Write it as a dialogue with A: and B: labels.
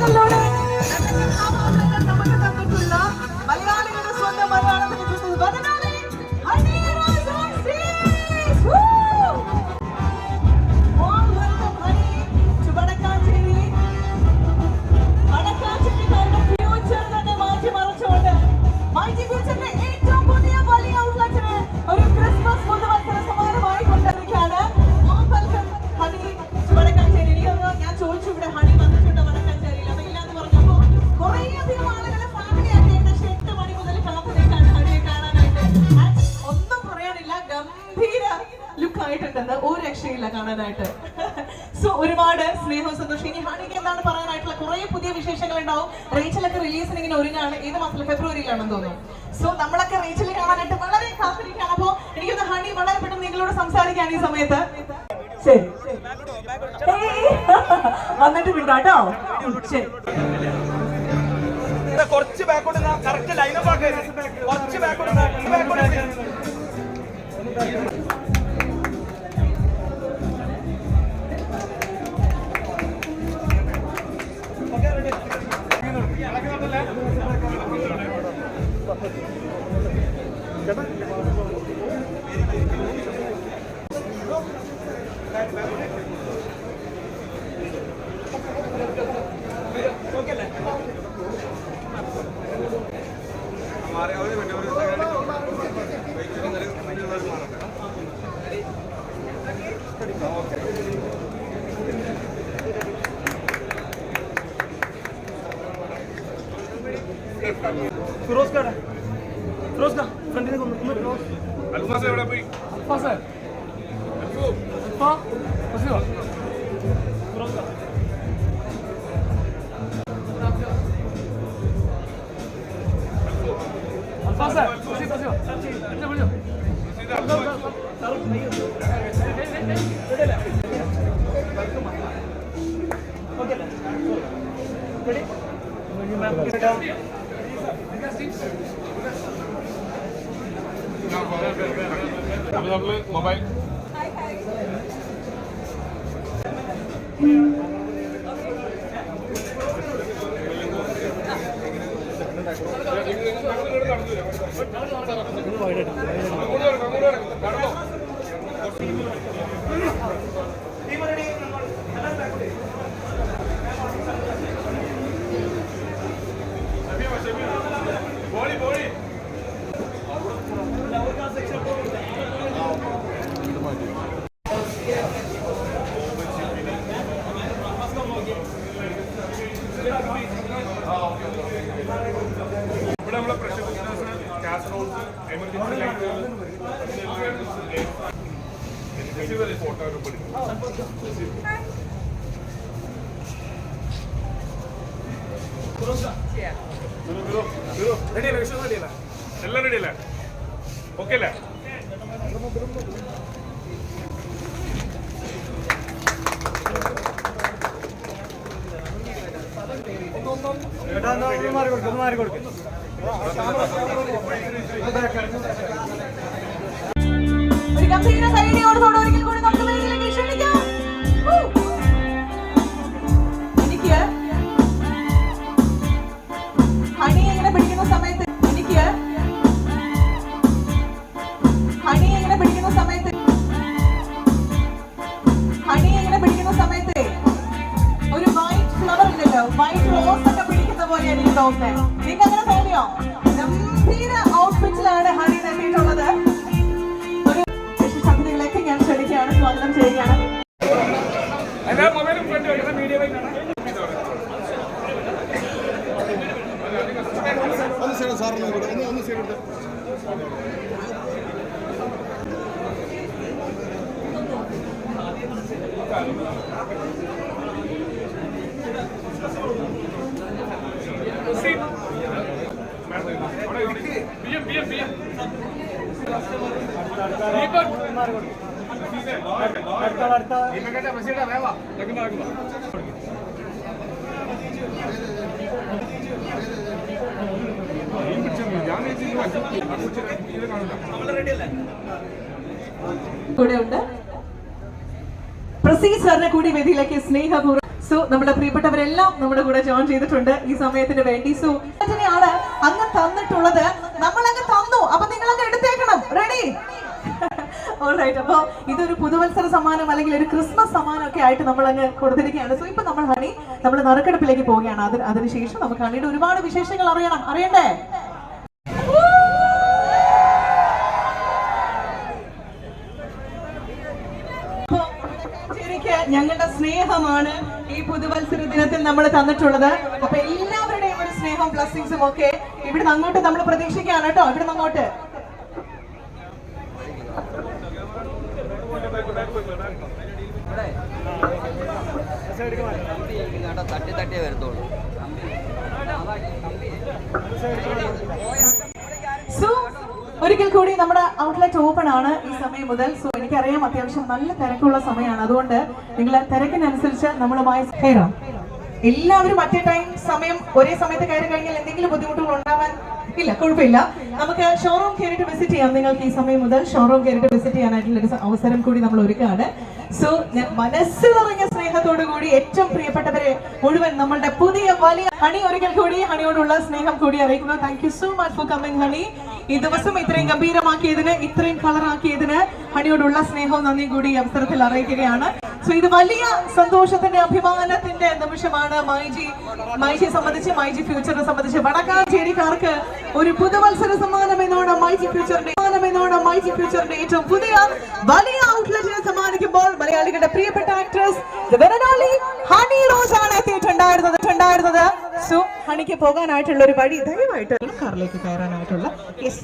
A: ಬಂದು ലുക്ക് ആയിട്ടുണ്ടെന്ന് ഒരു രക്ഷയില്ല കാണാനായിട്ട്. സോ ഒരുപാട് സ്നേഹവും സന്തോഷം ഇനി ഹണിക്ക് എന്താണ് പറയാനായിട്ടുള്ള കുറെ പുതിയ വിശേഷങ്ങൾ ഉണ്ടാവും. റേച്ചലൊക്കെ റിലീസിന് ഇങ്ങനെ ഒരുങ്ങാണ്. ഏത് മാസത്തിൽ ഫെബ്രുവരിയിലാണെന്ന് തോന്നുന്നു. സോ നമ്മളൊക്കെ റേച്ചൽ കാണാനായിട്ട് വളരെ കാത്തിരിക്കുകയാണ്. അപ്പോ എനിക്കൊന്ന് ഹണി വളരെ പെട്ടെന്ന് നിങ്ങളോട് സംസാരിക്കാണ് ഈ സമയത്ത്. ശരി. വന്നിട്ട് വിടാട്ടോ ശരി.
B: കുറച്ച് ബാക്കോട്ട് കറക്റ്റ് ലൈനപ്പ് ആക്കി. കുറച്ച് ബാക്കോട്ട് ബാക്കോട്ട്
C: हमारे और बेटे
B: और Thank you. Rosa, Franquilla, Rosa, Rabi, Pasa, Pasa, Pasa, Pasa, Pasa, Pasa, Pasa,
C: അപ്പൊ നമ്മൾ മൊബൈൽ പോളി ഇവിടെ നമ്മളെ പ്രഷർ കുക്കേഴ്സ് കാസറോൾസ് എമർജൻസി ലൈറ്റുകൾ ഫോട്ടോ
B: റെഡിയല്ലേ
C: എല്ലാം റെഡി അല്ലേ? ഓക്കെ അല്ലേ?
A: ഒരു ഗംഭീര ഒരിക്കൽ കൂടി തോന്നുന്നത് നിങ്ങൾക്ക് അങ്ങനെ തോന്നിയോ ഗംഭീര ഔട്ട്ഫിറ്റിലാണ് ഹണി ഒരു വിശിഷ്ടതിഥികളെയൊക്കെ ഞാൻ ക്ഷണിക്കുകയാണ്. സ്വാഗതം ചെയ്യുകയാണ്.
B: എല്ലാ മൊബൈലും വെക്കുന്ന മീഡിയ വൈകാണ്
D: ഒന്ന് സൈഡ് സാറിന് ഒന്ന് ഒന്ന് സൈഡ് എടുത്ത്.
C: പിഎം
A: സാറിനെ കൂടി വേദിയിലേക്ക് സ്നേഹപൂർവം സോ നമ്മുടെ പ്രിയപ്പെട്ടവരെല്ലാം നമ്മുടെ കൂടെ ജോയിൻ ചെയ്തിട്ടുണ്ട് ഈ സമയത്തിന് വേണ്ടി. സോ ആണ് അങ്ങ് തന്നിട്ടുള്ളത്. നമ്മൾ അങ്ങ് തന്നു അപ്പൊ നിങ്ങൾ അങ്ങ് എടുത്തേക്കണം റെഡി ഓൾറൈറ്റ് അപ്പോൾ ഇതൊരു പുതുവത്സര സമ്മാനം അല്ലെങ്കിൽ ഒരു ക്രിസ്മസ് സമ്മാനം ഒക്കെ ആയിട്ട് നമ്മൾ അങ്ങ് കൊടുത്തിരിക്കുകയാണ്. സോ ഇപ്പൊ നമ്മൾ ഹണി നമ്മൾ നറുക്കെടുപ്പിലേക്ക് പോവുകയാണ്. അതിന് അതിനുശേഷം നമുക്ക് ഹണിയുടെ ഒരുപാട് വിശേഷങ്ങൾ അറിയണം. അറിയണ്ടേ? ഞങ്ങളുടെ സ്നേഹമാണ് ഈ പുതുവത്സര ദിനത്തിൽ നമ്മൾ തന്നിട്ടുള്ളത്. അപ്പൊ എല്ലാവരുടെയും ഒരു സ്നേഹം ബ്ലസ്സിങ്സും ഒക്കെ ഇവിടുന്ന് അങ്ങോട്ട് നമ്മൾ പ്രതീക്ഷിക്കാണ് കേട്ടോ. ഇവിടുന്ന് അങ്ങോട്ട്.
E: തട്ടി തട്ടിയേ വരത്തുള്ളൂ.
A: ഒരിക്കൽ കൂടി നമ്മുടെ ഔട്ട്ലെറ്റ് ഓപ്പൺ ആണ് ഈ സമയം മുതൽ. സോ എനിക്കറിയാം അത്യാവശ്യം നല്ല തിരക്കുള്ള സമയമാണ്. അതുകൊണ്ട് നിങ്ങൾ തിരക്കിനനുസരിച്ച് നമ്മളുമായി എല്ലാവരും അറ്റ് എ ടൈം സമയം ഒരേ സമയത്ത് കയറി കഴിഞ്ഞാൽ എന്തെങ്കിലും ബുദ്ധിമുട്ടുകൾ ഉണ്ടാവാൻ ഇല്ല കുഴപ്പമില്ല. നമുക്ക് ഷോറൂം കയറിയിട്ട് വിസിറ്റ് ചെയ്യാം. നിങ്ങൾക്ക് ഈ സമയം മുതൽ ഷോറൂം കയറിയിട്ട് വിസിറ്റ് ചെയ്യാനായിട്ടുള്ള ഒരു അവസരം കൂടി നമ്മൾ ഒരുക്കുകയാണ്. സോ ഞാൻ മനസ്സിൽ നിറഞ്ഞ സ്നേഹത്തോടു കൂടി ഏറ്റവും പ്രിയപ്പെട്ടവരെ മുഴുവൻ നമ്മളുടെ പുതിയ വലിയ ഹണി ഒരിക്കൽ കൂടി ഹണിയോടുള്ള സ്നേഹം കൂടി അറിയിക്കുന്നു. Thank you so much for coming Honey. ഈ ദിവസം ഇത്രയും ഗംഭീരമാക്കിയതിന് ഇത്രയും കളറാക്കിയതിന് ഹണിയോടുള്ള സ്നേഹവും നന്ദി കൂടി അവസരത്തിൽ അറിയിക്കുകയാണ്. സോ ഇത് വലിയ സന്തോഷത്തിന്റെ അഭിമാനത്തിന്റെ നിമിഷമാണ്. മൈജി മൈജിയെ സംബന്ധിച്ച് മൈജി ഫ്യൂച്ചറിനെ സംബന്ധിച്ച് വടക്കാഞ്ചേരിക്കാർക്ക് ഒരു പുതുവത്സര സമ്മാനം എന്നോട് മൈജി ഫ്യൂച്ചറിന്റെ എന്നോണം മൈജി ഫ്യൂച്ചറിന്റെ ഏറ്റവും പുതിയ വലിയ ഔട്ട്ലെറ്റിനെ സമ്മാനിക്കുമ്പോൾ മലയാളികളുടെ പ്രിയപ്പെട്ട ആക്ട്രസ് ഹണി റോസ് ആണ് എത്തിയിട്ടുണ്ടായിരുന്നത്. സോ ഹണിക്ക് പോകാനായിട്ടുള്ള ഒരു വഴി ദയവായിട്ട് കാറിലേക്ക് കയറാനായിട്ടുള്ള യെസ്